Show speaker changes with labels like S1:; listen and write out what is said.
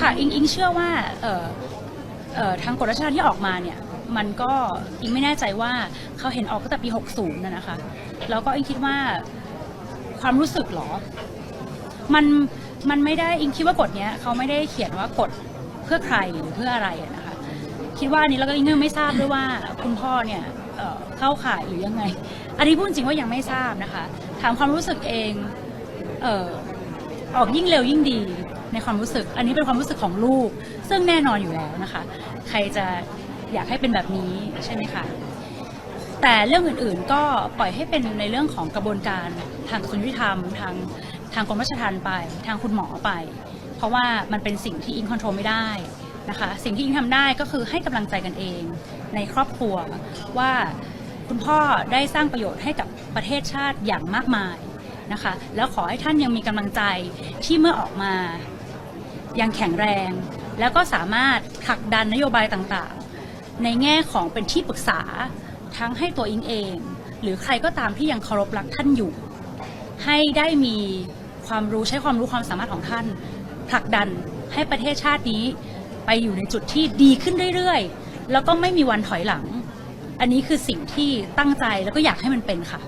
S1: ค่ะอิงอิงเชื่อว่าเเทางกฎราชการที่ออกมาเนี่ยมันก็อิงไม่แน่ใจว่าเขาเห็นออกตั้งแต่ปี 60นะนะคะ แล้วก็อิงคิดว่าความรู้สึกหรอ มันมันไม่ได้อิงคิดว่ากฎเนี้ยเขาไม่ได้เขียนว่ากฎเพื่อใครหรือเพื่ออะไรนะคะ คิดว่าอันนี้แล้วก็อิงก็ไม่ทราบด้วยว่าคุณพ่อเนี่ยเเข้าข่ายหรือยังไง อันนี้พูดจริงว่ายังไม่ทราบนะคะ ถามความรู้สึกเองเออออกยิ่งเร็วยิ่งดี ในความรู้สึก อันนี้เป็นความรู้สึกของลูก ซึ่งแน่นอนอยู่แล้วนะคะ ใครจะอยากให้เป็นแบบนี้ใช่ไหมคะแต่เรื่องอื่นๆก็ปล่อยให้เป็นในเรื่องของกระบวนการทางกระทรวงยุติธรรม ทางทางกรมราชทัณฑ์ไป ทางคุณหมอไป เพราะว่ามันเป็นสิ่งที่อิงคอนโทรลไม่ได้นะคะ สิ่งที่อิงทำได้ก็คือให้กำลังใจกันเอง ในครอบครัวว่าคุณพ่อได้สร้างประโยชน์ให้กับประเทศชาติอย่างมากมายนะคะ แล้วขอให้ท่านยังมีกำลังใจที่เมื่อออกมา ยังแข็งแรง แล้วก็สามารถผลักดันนโยบายต่างๆ ในแง่ของเป็นที่ปรึกษาทั้งให้ตัวอิงเอง หรือใครก็ตามที่ยังเคารพรักท่านอยู่ ให้ได้มีความรู้ใช้ความรู้ความสามารถของท่านผลักดันให้ประเทศชาตินี้ไปอยู่ในจุดที่ดีขึ้นเรื่อยๆ แล้วก็ไม่มีวันถอยหลัง อันนี้คือสิ่งที่ตั้งใจแล้วก็อยากให้มันเป็นค่ะ